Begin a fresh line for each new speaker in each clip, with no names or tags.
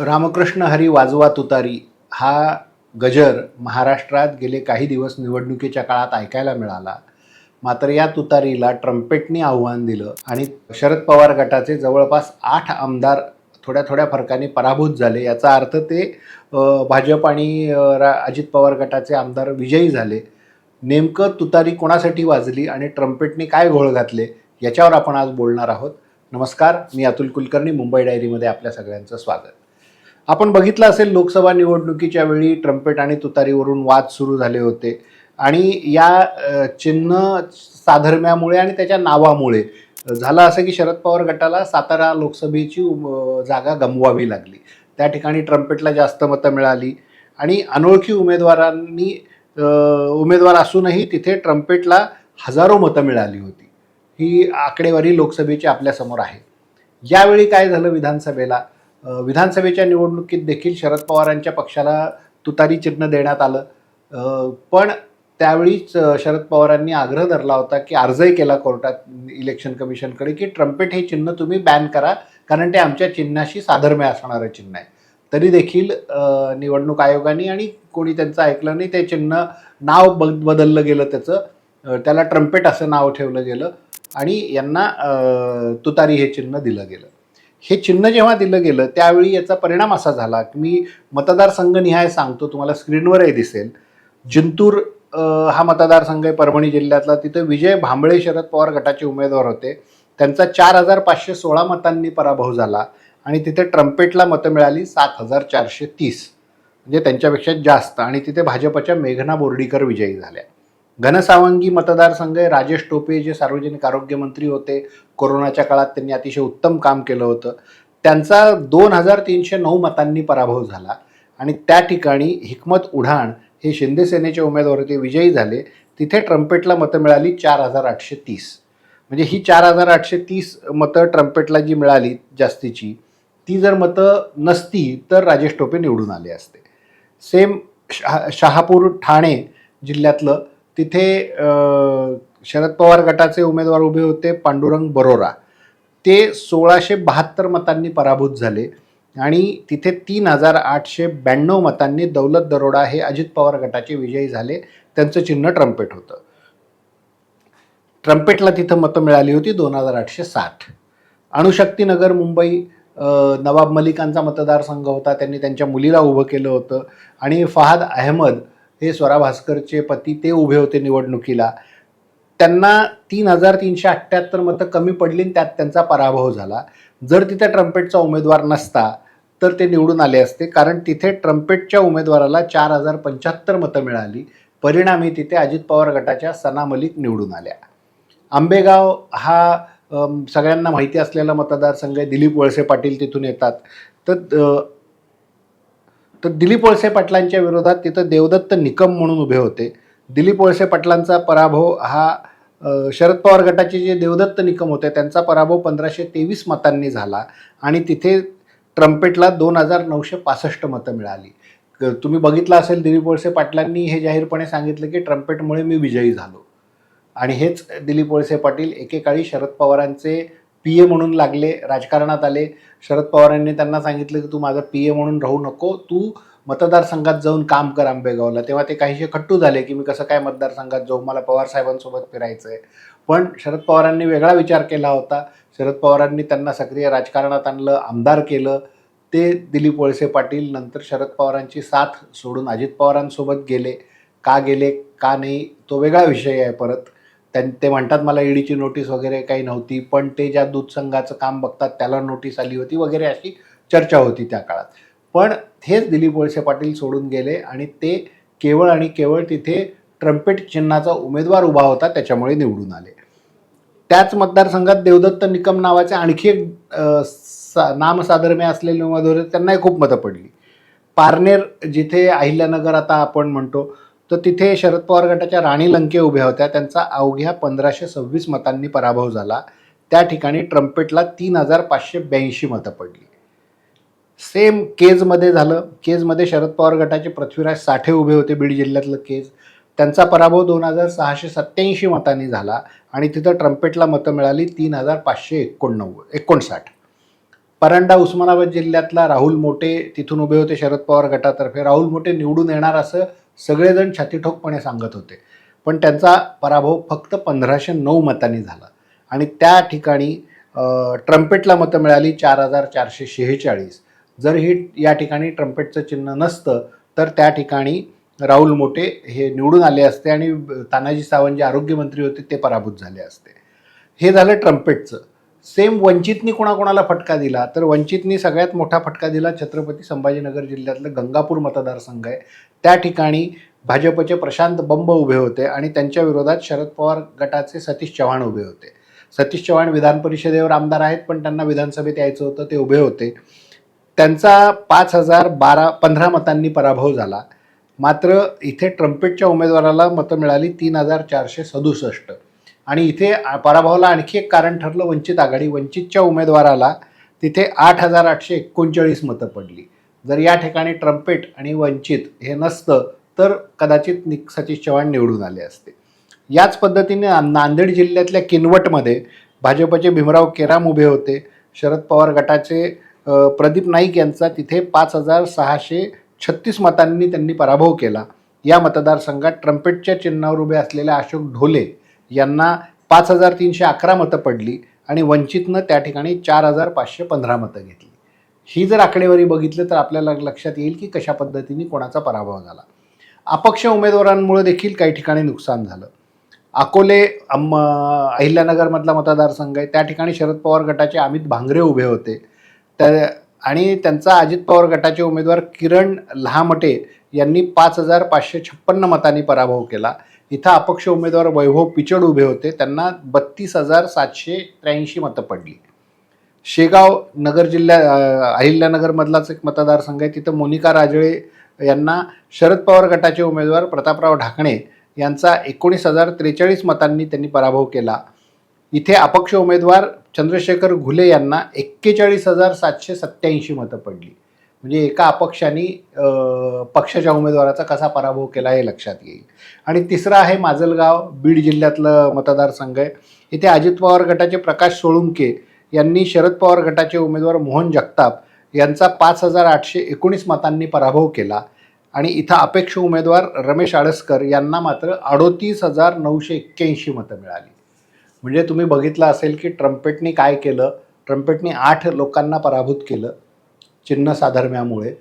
रामकृष्ण हरी वाजवा तुतारी हा गजर महाराष्ट्रात गेले काही दिवस निवडणुकीच्या काळात ऐकायला मिळाला. मात्र या तुतारीला ट्रम्पेटने आव्हान दिलं आणि शरद पवार गटाचे जवळपास आठ आमदार थोड्या थोड्या फरकाने पराभूत झाले. याचा अर्थ ते भाजप आणि रा अजित पवार गटाचे आमदार विजयी झाले. नेमकं तुतारी कोणासाठी वाजली आणि ट्रम्पेटने काय घोळ घातले याच्यावर आपण आज बोलणार आहोत. नमस्कार मी अतुल कुलकर्णी मुंबई डायरीमध्ये आपल्या सगळ्यांचं स्वागत. आपण बघितलं असेल लोकसभा निवडणुकीच्या वेळी ट्रम्पेट आणि तुतारीवरून वाद सुरू झाले होते. आणि या चिन्ह साधर्म्यामुळे आणि त्याच्या नावामुळे झालं असं की शरद पवार गटाला सातारा लोकसभेची उम- जागा गमवावी लागली. त्या ठिकाणी ट्रम्पेटला जास्त मतं मिळाली आणि अनोळखी उमेदवारांनी उमेदवार असूनही तिथे ट्रम्पेटला हजारो मतं मिळाली होती. ही आकडेवारी लोकसभेची आपल्यासमोर आहे. यावेळी काय झालं विधानसभेला? विधानसभेच्या निवडणुकीत देखील शरद पवारांच्या पक्षाला तुतारी चिन्ह देण्यात आलं. पण त्यावेळीच शरद पवारांनी आग्रह धरला होता की अर्जही केला कोर्टात इलेक्शन कमिशनकडे की ट्रम्पेट हे चिन्ह तुम्ही बॅन करा कारण ते आमच्या चिन्हाशी साधर्म्य असणारं चिन्ह आहे. तरी देखील निवडणूक आयोगाने आणि कोणी त्यांचं ऐकलं नाही ते चिन्ह नाव ब बदललं गेलं त्याचं. त्याला ट्रम्पेट असं नाव ठेवलं गेलं आणि यांना तुतारी हे चिन्ह दिलं गेलं. हे चिन्ह जेव्हा दिलं गेलं त्यावेळी याचा परिणाम असा झाला की मी मतदारसंघनिहाय सांगतो तुम्हाला स्क्रीनवरही दिसेल. जिंतूर हा मतदारसंघ आहे परभणी जिल्ह्यातला. तिथं विजय भांबळे शरद पवार गटाचे उमेदवार होते. त्यांचा चार हजार पाचशे सोळा मतांनी पराभव झाला आणि तिथे ट्रम्पेटला मतं मिळाली सात हजार चारशे तीस. म्हणजे त्यांच्यापेक्षा जास्त. आणि तिथे भाजपच्या मेघना बोर्डीकर विजयी झाल्या. घनसावंगी मतदारसंघ आहे राजेश टोपे जे सार्वजनिक आरोग्य मंत्री होते कोरोनाच्या काळात त्यांनी अतिशय उत्तम काम केलं होतं. त्यांचा दोन हजार तीनशे नऊ मतांनी पराभव झाला आणि त्या ठिकाणी हिकमत उढाण हे शिंदे सेनेचे उमेदवार होते विजयी झाले. तिथे ट्रम्पेटला मतं मिळाली चार हजार आठशे तीस. म्हणजे ही चार हजार आठशे तीस मतं ट्रम्पेटला जी मिळाली जास्तीची ती जर मतं नसती तर राजेश टोपे निवडून आले असते. सेम शहा शहापूर ठाणे जिल्ह्यातलं तिथे शरद पवार गटाचे उमेदवार उभे होते पांडुरंग बरोरा. ते सोळाशे बहात्तर मतांनी पराभूत झाले आणि तिथे तीन हजार आठशे ब्याण्णव मतांनी दौलत दरोडा हे अजित पवार गटाचे विजयी झाले. त्यांचं चिन्ह ट्रम्पेट होतं. ट्रम्पेटला तिथं मतं मिळाली होती दोन हजार आठशे साठ. अणुशक्तीनगर मुंबई नवाब मलिकांचा मतदारसंघ होता. त्यांनी त्यांच्या मुलीला उभं केलं होतं. आणि फहाद अहमद हे स्वरा भास्करचे पती ते उभे होते निवडणुकीला. त्यांना तीन हजार तीनशे अठ्ठ्याहत्तर मतं कमी पडली आणि त्यात त्यांचा पराभव झाला. जर तिथे ट्रम्पेटचा उमेदवार नसता तर ते निवडून आले असते. कारण तिथे ट्रम्पेटच्या उमेदवाराला चार हजार पंच्याहत्तर मतं मिळाली. परिणामी तिथे अजित पवार गटाच्या सना मलिक निवडून आल्या. आंबेगाव हा सगळ्यांना माहिती असलेला मतदारसंघ आहे. दिलीप वळसे पाटील तिथून येतात. तर तर दिलीप वळसे पाटलांच्या विरोधात तिथं देवदत्त निकम म्हणून उभे होते. दिलीप वळसे पाटलांचा पराभव हा शरद पवार गटाचे जे देवदत्त निकम होते त्यांचा पराभव पंधराशे तेवीस मतांनी झाला आणि तिथे ट्रम्पेटला दोन हजार नऊशे पासष्ट मतं मिळाली. क- तुम्ही बघितलं असेल दिलीप वळसे पाटलांनी हे जाहीरपणे सांगितलं की ट्रम्पेटमुळे मी विजयी झालो. आणि हेच दिलीप वळसे पाटील एकेकाळी शरद पवारांचे पी ए म्हणून लागले राजकारणात आले. शरद पवारांनी त्यांना सांगितलं की तू माझा पी ए म्हणून राहू नको तू मतदारसंघात जाऊन काम कर आंबेगावला. तेव्हा ते काहीसे खट्टू झाले की मी कसं काय मतदारसंघात जाऊ मला पवार साहेबांसोबत फिरायचं आहे पण शरद पवारांनी वेगळा विचार केला होता. शरद पवारांनी त्यांना सक्रिय राजकारणात आणलं आमदार केलं. ते दिलीप वळसे पाटील नंतर शरद पवारांची साथ सोडून अजित पवारांसोबत गेले. का गेले का नाही तो वेगळा विषय आहे परत. त्यां ते म्हणतात मला ईडीची नोटीस वगैरे काही नव्हती पण ते ज्या दूध संघाचं काम बघतात त्याला नोटीस आली होती वगैरे अशी चर्चा होती त्या काळात. पण हेच दिलीप वळसे पाटील सोडून गेले आणि ते केवळ आणि केवळ तिथे ट्रम्पेट चिन्हाचा उमेदवार उभा होता त्याच्यामुळे निवडून आले. त्याच मतदारसंघात देवदत्त निकम नावाचे आणखी एक सा नामसाधर्म्य असलेले उमेदवार त्यांनाही खूप मतं पडली. पारनेर जिथे अहिल्यानगर आता आपण म्हणतो तर तिथे शरद पवार गटाच्या राणी लंके उभ्या होत्या. त्यांचा अवघ्या पंधराशे सव्वीस मतांनी पराभव झाला. त्या ठिकाणी ट्रम्पेटला तीन हजार पाचशे ब्याऐंशी मतं पडली. सेम केजमध्ये झालं. केजमध्ये शरद पवार गटाचे पृथ्वीराज साठे उभे होते बीड जिल्ह्यातलं केज. त्यांचा पराभव दोन हजार सहाशे सत्त्याऐंशी मतांनी झाला आणि तिथं ट्रम्पेटला मतं मिळाली तीन हजार पाचशे एकोणनव्वद एकोणसाठ. परंडा उस्मानाबाद जिल्ह्यातला राहुल मोटे तिथून उभे होते शरद पवार गटातर्फे. राहुल मोटे निवडून येणार असं सगळेजण छातीठोकपणे सांगत होते. पण त्यांचा पराभव फक्त पंधराशे नऊ मतांनी झाला. आणि त्या ठिकाणी ट्रम्पेटला मतं मिळाली चार हजार चारशे शेहेचाळीस. जर ही या ठिकाणी ट्रम्पेटचं चिन्ह नसतं तर त्या ठिकाणी राहुल मोटे हे निवडून आले असते आणि तानाजी सावंत जे आरोग्यमंत्री होते ते पराभूत झाले असते. हे झालं ट्रम्पेटचं. सेम वंचितनी कोणाकोणाला फटका दिला तर वंचितनी सगळ्यात मोठा फटका दिला छत्रपती संभाजीनगर जिल्ह्यातलं गंगापूर मतदारसंघ आहे. त्या ठिकाणी भाजपचे प्रशांत बंब उभे होते आणि त्यांच्या विरोधात शरद पवार गटाचे सतीश चव्हाण उभे होते. सतीश चव्हाण विधान परिषदेवर आमदार आहेत पण त्यांना विधानसभेत यायचं होतं ते उभे होते. त्यांचा पाच हजार बारा पंधरा मतांनी पराभव झाला. मात्र इथे ट्रम्पेटच्या उमेदवाराला मतं मिळाली तीन हजार चारशे सदुसष्ट. आणि इथे पराभवाला आणखी एक कारण ठरलं वंचित आघाडी. वंचितच्या उमेदवाराला तिथे आठ हजार आठशे एकोणचाळीस मतं पडली. जर या ठिकाणी ट्रम्पेट आणि वंचित हे नसतं तर कदाचित निक सतीश चव्हाण निवडून आले असते. याच पद्धतीने नांदेड जिल्ह्यातल्या किनवटमध्ये भाजपचे भीमराव केराम उभे होते. शरद पवार गटाचे प्रदीप नाईक यांचा तिथे पाच हजार सहाशे छत्तीस मतांनी त्यांनी पराभव केला. या मतदारसंघात ट्रम्पेटच्या चिन्हावर उभे असलेले अशोक ढोले यांना पाच हजार तीनशे अकरा मतं पडली आणि वंचितनं त्या ठिकाणी चार हजार पाचशे पंधरा मतं घेतली. ही जर आकडेवारी बघितली तर आपल्याला लक्षात येईल की कशा पद्धतीने कोणाचा पराभव झाला. अपक्ष उमेदवारांमुळे देखील काही ठिकाणी नुकसान झालं. अकोले अम अहिल्यानगरमधला मतदारसंघ आहे. त्या ठिकाणी शरद पवार गटाचे अमित भांगरे उभे होते. तर आणि त्यांचा अजित पवार गटाचे उमेदवार किरण लहामटे यांनी पाच हजार पाचशे छप्पन्न मतांनी पराभव केला. इथं अपक्ष उमेदवार वैभव पिचड उभे होते. त्यांना बत्तीस हजार सातशे त्र्याऐंशी मतं पडली. शेगाव नगर जिल्ह्या अहिल्यानगरमधलाच एक मतदारसंघ आहे. तिथं मोनिका राजळे यांना शरद पवार गटाचे उमेदवार प्रतापराव ढाकणे यांचा एकोणीस हजार त्रेचाळीस मतांनी त्यांनी पराभव केला. इथे अपक्ष उमेदवार चंद्रशेखर घुले यांना एक्केचाळीस हजार सातशे सत्याऐंशी मतं पडली. म्हणजे एका अपक्षाने पक्षाच्या उमेदवाराचा कसा पराभव केला हे लक्षात येईल. आणि तिसरं आहे माजलगाव बीड जिल्ह्यातलं मतदारसंघ आहे. इथे अजित पवार गटाचे प्रकाश सोळुंके यांनी शरद पवार गटाचे उमेदवार मोहन जगताप यांचा पाच हजार आठशे एकोणीस मतांनी पराभव केला. आणि इथं अपेक्ष उमेदवार रमेश आडसकर यांना मात्र अडोतीस हजार नऊशे एक्क्याऐंशी मतं मिळाली. म्हणजे तुम्ही बघितलं असेल की ट्रम्पेटने काय केलं? ट्रम्पेटने आठ लोकांना पराभूत केलं. चिन्ह साधर्म्यामुळे.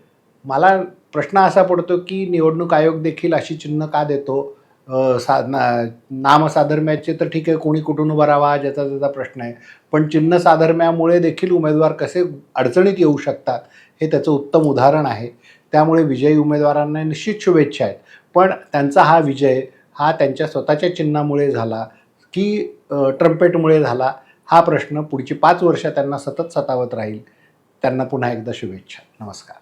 मला प्रश्न असा पडतो की निवडणूक आयोग देखील अशी चिन्ह का देतो? साधना सा ना नामसाधर्म्याचे तर ठीक आहे कोणी कुठून उभा राहावा ज्याचा त्याचा प्रश्न आहे. पण चिन्ह साधर्म्यामुळे देखील उमेदवार कसे अडचणीत येऊ शकतात हे त्याचं उत्तम उदाहरण आहे. त्यामुळे विजयी उमेदवारांना निश्चित शुभेच्छा आहेत. पण त्यांचा हा विजय हा त्यांच्या स्वतःच्या चिन्हामुळे झाला की ट्रम्पेटमुळे झाला हा प्रश्न पुढची पाच वर्ष त्यांना सतत सतावत राहील. त्यांना पुन्हा एकदा शुभेच्छा. नमस्कार.